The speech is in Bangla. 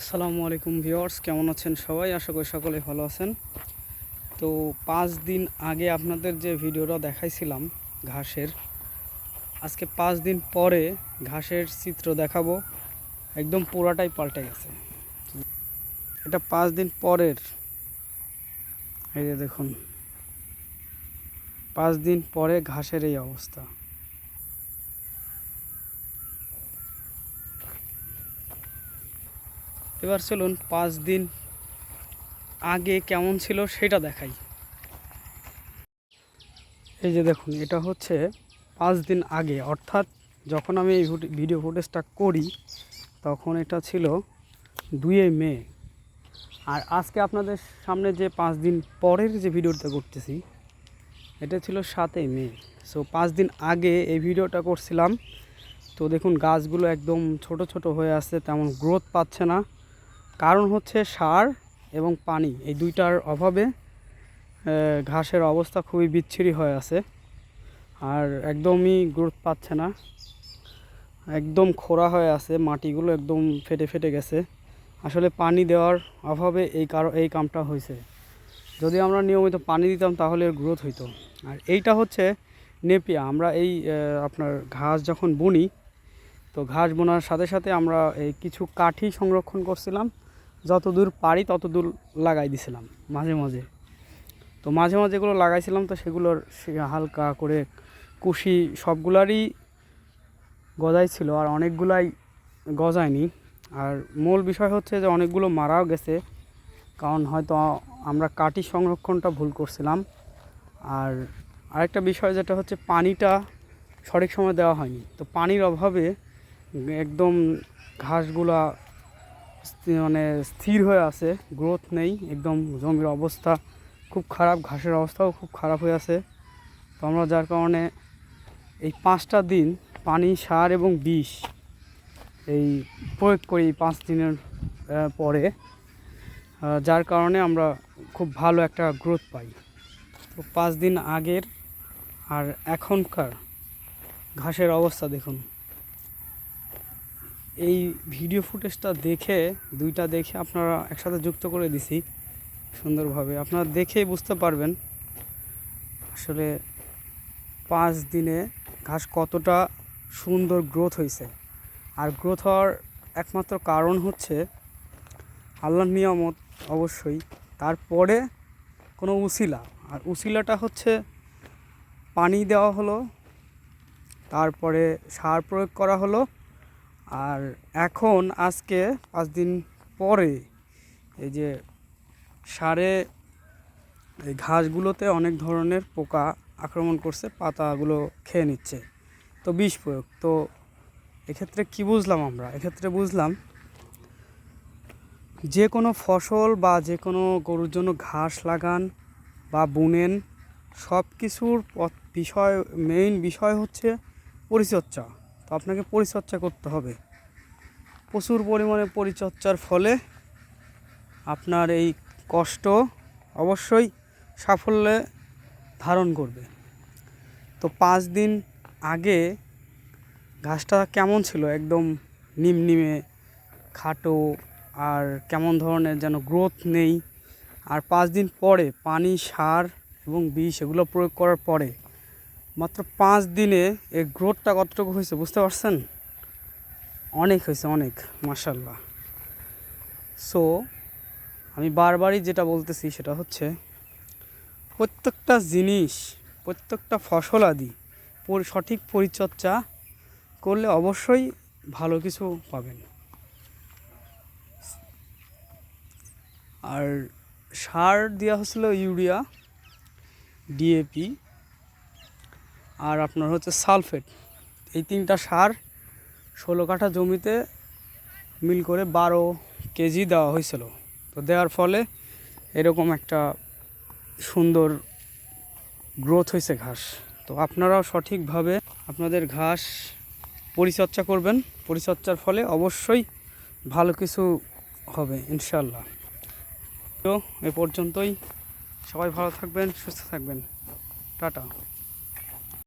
আসসালামু আলাইকুম ভিউয়ার্স, কেমন আছেন সবাই? আশা করি সকলে ভালো আছেন। তো পাঁচ দিন আগে আপনাদের যে ভিডিওটা দেখাইছিলাম ঘাসের, আজকে পাঁচ দিন পরে ঘাসের চিত্র দেখাবো। একদম পুরাটাই পাল্টে গেছে। এটা পাঁচ দিন পরের। এই যে দেখুন, পাঁচ দিন পরে ঘাসের এই অবস্থা। এবার চলুন পাঁচ দিন আগে কেমন ছিল সেটা দেখাই। এই যে দেখুন, এটা হচ্ছে পাঁচ দিন আগে। অর্থাৎ যখন আমি এই ভিডিও ফুটেজটা করি, তখন এটা ছিল দুয়ে মে। আর আজকে আপনাদের সামনে যে পাঁচ দিন পরের যে ভিডিওটা করতেছি, এটা ছিল সাতই মে। সো পাঁচ দিন আগে এই ভিডিওটা করছিলাম। তো দেখুন, গাছগুলো একদম ছোট ছোট হয়ে আছে, তেমন গ্রোথ পাচ্ছে না। কারণ হচ্ছে সার এবং পানি, এই দুইটার অভাবে ঘাসের অবস্থা খুবই বিচ্ছিরি হয়ে আছে। আর একদমই গ্রোথ পাচ্ছে না। একদম খোরা হয়ে আছে, মাটিগুলো একদম ফেটে ফেটে গেছে। আসলে পানি দেওয়ার অভাবে এই কারও, এই কামটা হয়েছে। যদি আমরা নিয়মিত পানি দিতাম তাহলে গ্রোথ হইতো। আর এইটা হচ্ছে নেপিয়া। আমরা এই আপনার ঘাস যখন বুনি, তো ঘাস বোনার সাথে সাথে আমরা এই কিছু কাঠি সংরক্ষণ করছিলাম। যত দূর পারি তত দূর লাগাই দিছিলাম, মাঝে মাঝে। তো মাঝে মাঝে এগুলো লাগাইছিলাম তো সেগুলোর হালকা করে কুশি সবগুলারই গজাই ছিল আর অনেকগুলাই গজায়নি। আর মূল বিষয় হচ্ছে যে অনেকগুলো মারাও গেছে, কারণ হয়তো আমরা কাঠি সংরক্ষণটা ভুল করছিলাম। আর আরেকটা বিষয় যেটা হচ্ছে পানিটা সঠিক সময় দেওয়া হয়নি। তো পানির অভাবে একদম ঘাসগুলা মানে স্থির হয়ে আছে গ্রোথ নেই, একদম জমির অবস্থা খুব খারাপ, ঘাসের অবস্থাও খুব খারাপ হয়ে আছে। তো আমরা যার কারণে এই পাঁচটা দিন পানি, সার এবং বিষ এই প্রয়োগ করি পাঁচ দিনের পরে যার কারণে আমরা খুব ভালো একটা গ্রোথ পাই। তো পাঁচ দিন আগের আর এখনকার ঘাসের অবস্থা দেখুন। এই ভিডিও ফুটেজটা দেখে, দুইটা দেখে আপনারা একসাথে যুক্ত করে দিছি সুন্দরভাবে। আপনারা দেখেই বুঝতে পারবেন আসলে পাঁচ দিনে ঘাস কতটা সুন্দর গ্রোথ হয়েছে আর গ্রোথ হওয়ার একমাত্র কারণ হচ্ছে আল্লাহর নিয়ামত অবশ্যই। তারপরে কোনো উসিলা। আর উসিলাটা হচ্ছে পানি দেওয়া হলো, তারপরে সার প্রয়োগ করা হলো আর এখন, আজকে, পাঁচ দিন পরে, এই যে সারে এই ঘাসগুলোতে অনেক ধরনের পোকা আক্রমণ করছে, পাতাগুলো খেয়ে নিচ্ছে। তো বিষ প্রয়োগ। তো এক্ষেত্রে কি বুঝলাম আমরা? এক্ষেত্রে বুঝলাম যে কোনো ফসল বা যে কোনো গরুর জন্য ঘাস লাগান বা বুনেন সব কিছুর বিষয় মেইন বিষয় হচ্ছে পরিচর্যা। তো আপনাকে পরিচর্যা করতে হবে। প্রচুর পরিমাণে পরিচর্যার ফলে আপনার এই কষ্ট অবশ্যই সাফল্যে ধারণ করবে। তো পাঁচ দিন আগে ঘাসটা কেমন ছিল? একদম নিমনিমে, খাটো আর কেমন ধরনের যেন গ্রোথ নেই। আর পাঁচ দিন পরে পানি, সার এবং বিষ এগুলো প্রয়োগ করার পরে মাত্র পাঁচ দিনে এই গ্রোথটা কতটুকু হয়েছে বুঝতে পারছেন? অনেক হয়েছে, অনেক মাসাল্লাহ সো আমি বারবারই যেটা বলতেছি সেটা হচ্ছে, প্রত্যেকটা জিনিস, প্রত্যেকটা ফসল আদি সঠিক পরিচর্যা করলে অবশ্যই ভালো কিছু পাবেন। আর সার দেওয়া হচ্ছিল ইউরিয়া ডিএপি আর আপনার হচ্ছে সালফেট। এই তিনটা সার ষোলো কাঠা জমিতে মিল করে বারো কেজি দেওয়া হয়েছিল। তো দেওয়ার ফলে এরকম একটা সুন্দর গ্রোথ হয়েছে ঘাস। তো আপনারাও সঠিকভাবে আপনাদের ঘাস পরিচর্যা করবেন। পরিচর্যার ফলে অবশ্যই ভালো কিছু হবে ইনশাল্লাহ তো এ পর্যন্তই। সবাই ভালো থাকবেন, সুস্থ থাকবেন। টাটা।